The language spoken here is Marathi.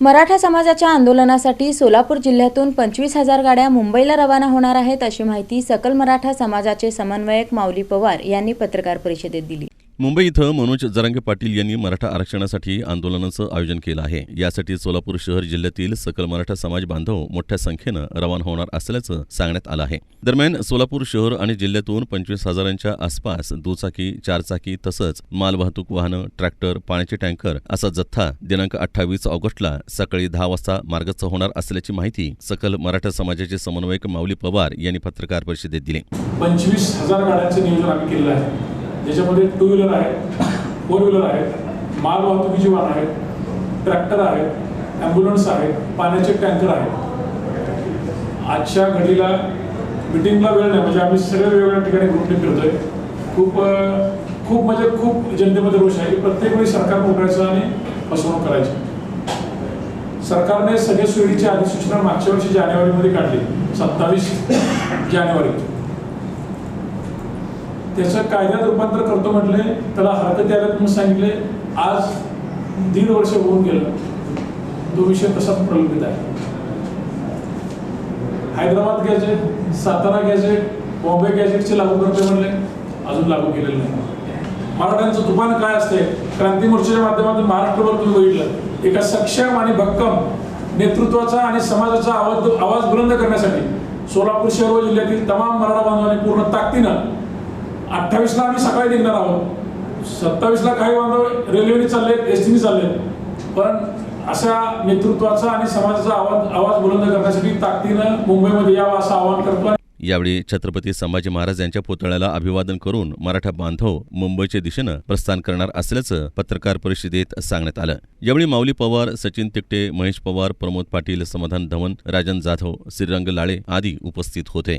मराठा समाजाच्या आंदोलनासाठी सोलापूर जिल्ह्यातून पंचवीस हजार गाड्या मुंबईला रवाना होणार आहेत अशी माहिती सकल मराठा समाजाचे समन्वयक माऊली पवार यांनी पत्रकार परिषदेत दिली. मुंबई इथं मनोज जरांगे पाटील यांनी मराठा आरक्षणासाठी आंदोलनाचं आयोजन केलं आहे. यासाठी सोलापूर शहर जिल्ह्यातील सकल मराठा समाज बांधव मोठ्या संख्येनं रवाना होणार असल्याचं सांगण्यात आलं आहे. दरम्यान सोलापूर शहर आणि जिल्ह्यातून पंचवीस हजारांच्या आसपास दुचाकी चारचाकी तसंच मालवाहतूक वाहनं ट्रॅक्टर पाण्याचे टँकर असा जथ्था दिनांक अठ्ठावीस ऑगस्टला सकाळी दहा वाजता मार्गस्थ होणार असल्याची माहिती सकल मराठा समाजाचे समन्वयक माऊली पवार यांनी पत्रकार परिषदेत दिली. पंचवीस हजार गाड्यांचं नियोजन आम्ही केलं आहे. ज्याच्यामध्ये टू व्हीलर आहेत फोर व्हीलर आहेत माल वाहतुकीची वाहन आहेत ट्रॅक्टर आहेत ॲम्ब्युलन्स आहेत पाण्याचे टँकर आहेत. आजच्या घडीला मिटिंगला वेळ नाही म्हणजे आम्ही सगळ्या वेगवेगळ्या ठिकाणी ग्रुपने फिरतोय खूप खूप म्हणजे खूप जनतेमध्ये रोष आहे की प्रत्येक वेळी सरकार उठायचं आणि फसवणूक करायची. सरकारने सगळ्या सोयीची अधिसूचना मागच्या वर्षी जानेवारीमध्ये काढली सत्तावीस जानेवारी त्याचं कायद्यात रूपांतर करतो म्हटले त्याला हरकत आल्यात म्हणून सांगितले आज दीड वर्ष होऊन गेलं. तो विषय तसाच प्रलंबित आहे? हैदराबाद गॅजेट सातारा गॅजेट बॉम्बे गॅजेटचे लागू करते म्हणले अजून लागू केलेलं नाही. मराठ्यांचं तुफान काय असते? क्रांती मोर्चाच्या माध्यमातून महाराष्ट्रभर तुम्ही बघितलं. एका सक्षम आणि भक्कम नेतृत्वाचा आणि समाजाचा आवाज आवाज बुलंद करण्यासाठी सोलापूर शहर व जिल्ह्यातील तमाम मराठा बांधवांनी पूर्ण ताकदीनं अठ्ठावीसला आम्ही सकाळी निघणार आहोत. सत्तावीसला काही बांधव रेल्वेने चाललेत एस टीने चाललेत. पण अशा नेतृत्वाचा आणि समाजाचा आवाज आवाज बुलंद करण्यासाठी ताकदीनं मुंबईमध्ये यावं असं आवाहन करतो यावेळी छत्रपती संभाजी महाराज यांच्या पुतळ्याला अभिवादन करून मराठा बांधव मुंबईच्या दिशेनं प्रस्थान करणार असल्याचं पत्रकार परिषदेत सांगण्यात आलं. यावेळी माऊली पवार सचिन तिकटे महेश पवार प्रमोद पाटील समाधान धवन राजन जाधव श्रीरंग लाळे आदी उपस्थित होते.